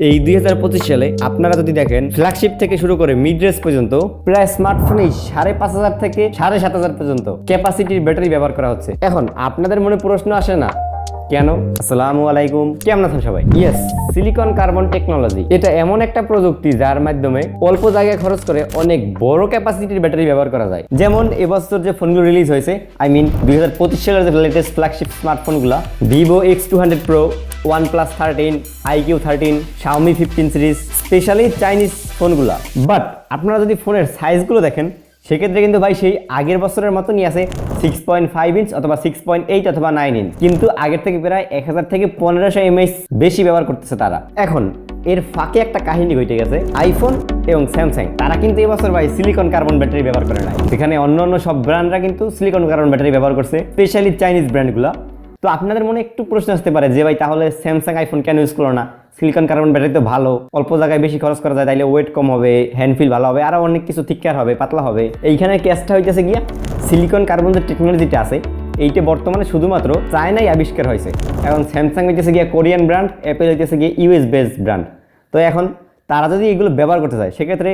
এই দুই হাজার পঁচিশ সালে আপনারা যদি দেখেন ফ্ল্যাগশিপ থেকে শুরু করে মিড রেঞ্জ পর্যন্ত প্রায় স্মার্টফোনেই সাড়ে পাঁচ হাজার থেকে সাড়ে সাত হাজার পর্যন্ত ক্যাপাসিটির ব্যাটারি ব্যবহার করা হচ্ছে। এখন আপনাদের মনে প্রশ্ন আসে না, কেন? আসসালামু আলাইকুম, কেমন আছেন সবাই? ইয়েস সিলিকন কার্বন টেকনোলজি এটা এমন একটা প্রযুক্তি যার মাধ্যমে অল্প জায়গায় খরচ করে অনেক বড় ক্যাপাসিটির ব্যাটারি ব্যবহার করা যায়। যেমন এবছর যে ফোনগুলো রিলিজ হয়েছে আই মিন দুই হাজার পঁচিশ সালের যে latest flagship স্মার্টফোনগুলো Vivo X two hundred Pro OnePlus thirteen iQOO thirteen Xiaomi fifteen series specially Chinese ফোনগুলো বাট আপনারা যদি ফোনের সাইজগুলো দেখেন, সেক্ষেত্রে কিন্তু ভাই সেই আগের বছরের মতনই আছে সিক্স পয়েন্ট ফাইভ ইঞ্চ অথবা সিক্স পয়েন্ট এইট অথবা নাইন ইঞ্চ কিন্তু আগের থেকে প্রায় এক হাজার থেকে পনেরোশো এমএইচ বেশি ব্যবহার করতেছে তারা। এখন, এর ফাঁকে একটা কাহিনী ঘটে গেছে। আইফোন এবং স্যামসাং তারা কিন্তু এবছর ভাই সিলিকন কার্বন ব্যাটারি ব্যবহার করে নাই। সেখানে অন্য অন্য সব ব্র্যান্ডরা কিন্তু সিলিকন কার্বন ব্যাটারি ব্যবহার করছে স্পেশালি চাইনিজ ব্র্যান্ডগুলো তো আপনাদের মনে একটু প্রশ্ন আসতে পারে যে ভাই, তাহলে স্যামসাং আইফোন কেন ইউজ করল না? সিলিকন কার্বন ব্যাটারি তো ভালো, অল্প জায়গায় বেশি খরচ করা যায়, তাইলে ওয়েট কম হবে হ্যান্ড ফিল ভালো হবে আরও অনেক কিছু থিকার হবে, পাতলা হবে। এইখানে ক্যাশটা হইতেছে গিয়া সিলিকন কার্বন যে টেকনোলজিটা আছে, এইটা বর্তমানে শুধুমাত্র চায়নাই আবিষ্কার হয়েছে। এখন স্যামসাং হইতেছে গিয়া কোরিয়ান ব্র্যান্ড অ্যাপেল হইতেছে গিয়ে ইউএস বেসড ব্র্যান্ড তো এখন তারা যদি এগুলো ব্যবহার করতে চায়, সেক্ষেত্রে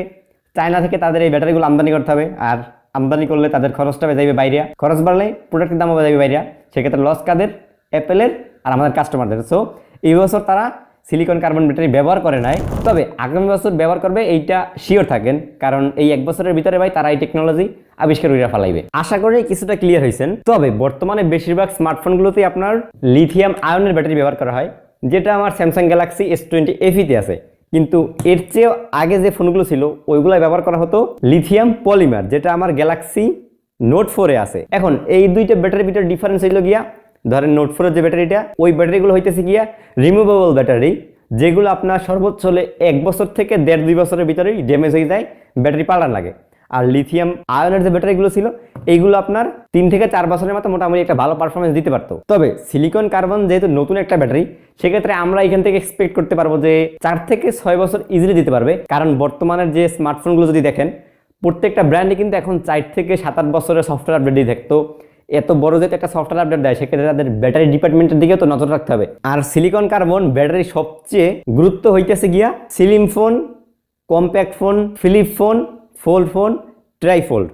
চায়না থেকে তাদের এই ব্যাটারিগুলো আমদানি করতে হবে, আর আমদানি করলে তাদের খরচটা যাবে বাইরে। খরচ বাড়লে প্রোডাক্টের দামও যাবে বাইরে। সেক্ষেত্রে লস কাদের? অ্যাপেলের আর আমাদের কাস্টমারদের সো এই বছর তারা সিলিকন কার্বন ব্যাটারি ব্যবহার করে নাই। তবে আগামী বছর ব্যবহার করবে এইটা শিওর থাকেন। কারণ এই এক বছরের ভিতরে ভাই তারা এই টেকনোলজি আবিষ্কার করে ফেলাইবে। আশা করি কিছুটা ক্লিয়ার হয়েছেন। তবে বর্তমানে বেশিরভাগ স্মার্টফোনগুলোতেই আপনার লিথিয়াম আয়নের ব্যাটারি ব্যবহার করা হয়। যেটা আমার স্যামসাং গ্যালাক্সি এস টোয়েন্টি এফিতে আছে। কিন্তু এর চেয়ে আগে যে ফোনগুলো ছিল ওইগুলো ব্যবহার করা হতো লিথিয়াম পলিমার যেটা আমার গ্যালাক্সি নোট ফোরে আছে। এখন এই দুইটা ব্যাটারি ভিতরে ডিফারেন্স হইল গিয়া, ধরেন নোট ফোরের যে ব্যাটারিটা, ওই ব্যাটারিগুলো হইতেছে গিয়া রিমুভেবল ব্যাটারি যেগুলো আপনার সর্বোচ্চ হলে এক বছর থেকে দেড় দুই বছরের ভিতরেই ড্যামেজ হয়ে যায় ব্যাটারি পাল্টান লাগে। আর লিথিয়াম আয়নের যে ব্যাটারিগুলো ছিল, এইগুলো আপনার তিন থেকে চার বছরের মতো মোটামুটি একটা ভালো পারফরমেন্স দিতে পারতো। তবে সিলিকন কার্বন যেহেতু নতুন একটা ব্যাটারি সেক্ষেত্রে আমরা এখান থেকে এক্সপেক্ট করতে পারব যে চার থেকে ছয় বছর ইজিলি দিতে পারবে। কারণ বর্তমানের যে স্মার্টফোনগুলো যদি দেখেন, প্রত্যেকটা ব্র্যান্ডে কিন্তু এখন চার থেকে সাত আট বছরের সফটওয়্যার আপডেট দিয়ে থাকতো এত বড় যেহেতু একটা সফটওয়্যার আপডেট দেয়, সেক্ষেত্রে তাদের ব্যাটারি ডিপার্টমেন্টের দিকেও তো নজর রাখতে হবে। আর সিলিকন কার্বন ব্যাটারি সবচেয়ে গুরুত্ব হইতেছে গিয়া slim phone compact phone flip phone fold phone, trifold.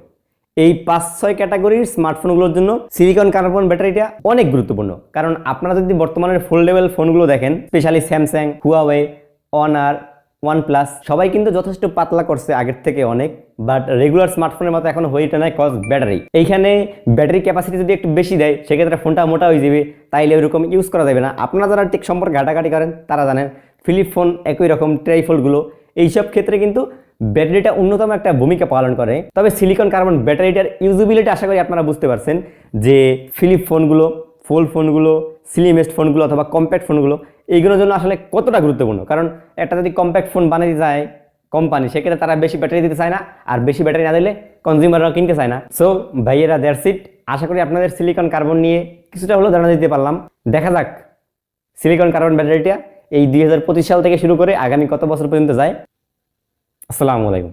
এই পাঁচ, ছয় ক্যাটাগরির স্মার্টফোনগুলোর জন্য সিলিকন কার্বন ব্যাটারিটা অনেক গুরুত্বপূর্ণ। কারণ আপনারা যদি বর্তমানের ফোল্ডেবল ফোনগুলো দেখেন specially Samsung Huawei Honor OnePlus সবাই কিন্তু যথেষ্ট পাতলা করছে আগের থেকে অনেক বাট রেগুলার স্মার্টফোনের মতো এখন হয়ে ওঠে না কজ ব্যাটারি এইখানে ব্যাটারি ক্যাপাসিটি যদি একটু বেশি দেয়, সেক্ষেত্রে ফোনটা মোটা হয়ে যাবে, তাইলে ওইরকম ইউজ করা যাবে না। আপনারা যারা টেক সম্পর্কে ঘাটাঘাটি করেন, তারা জানেন ফিলিপ ফোন একই রকম ট্রাইফোলগুলো এইসব ক্ষেত্রে কিন্তু ব্যাটারিটা অন্যতম একটা ভূমিকা পালন করে। তবে সিলিকন কার্বন ব্যাটারিটার ইউজিবিলিটি আশা করি আপনারা বুঝতে পারছেন যে ফিলিপ ফোনগুলো ফোল্ড ফোনগুলো সিলিমেস্ট ফোনগুলো অথবা কম্প্যাক্ট ফোনগুলো এইগুলোর জন্য আসলে কতটা গুরুত্বপূর্ণ? কারণ একটা যদি কম্প্যাক্ট ফোন বানাতে যায় কোম্পানি সেক্ষেত্রে তারা বেশি ব্যাটারি দিতে চায় না আর বেশি ব্যাটারি না দিলে কনজিউমাররাও কিনতে চায় না। সো ভাইয়েরা দ্যাটস ইট আশা করি আপনাদের সিলিকন কার্বন নিয়ে কিছুটা হলেও ধারণা দিতে পারলাম। দেখা যাক সিলিকন কার্বন ব্যাটারিটা এই দুই সাল থেকে শুরু করে আগামী কত বছর পর্যন্ত যায়। আসসালামু আলাইকুম।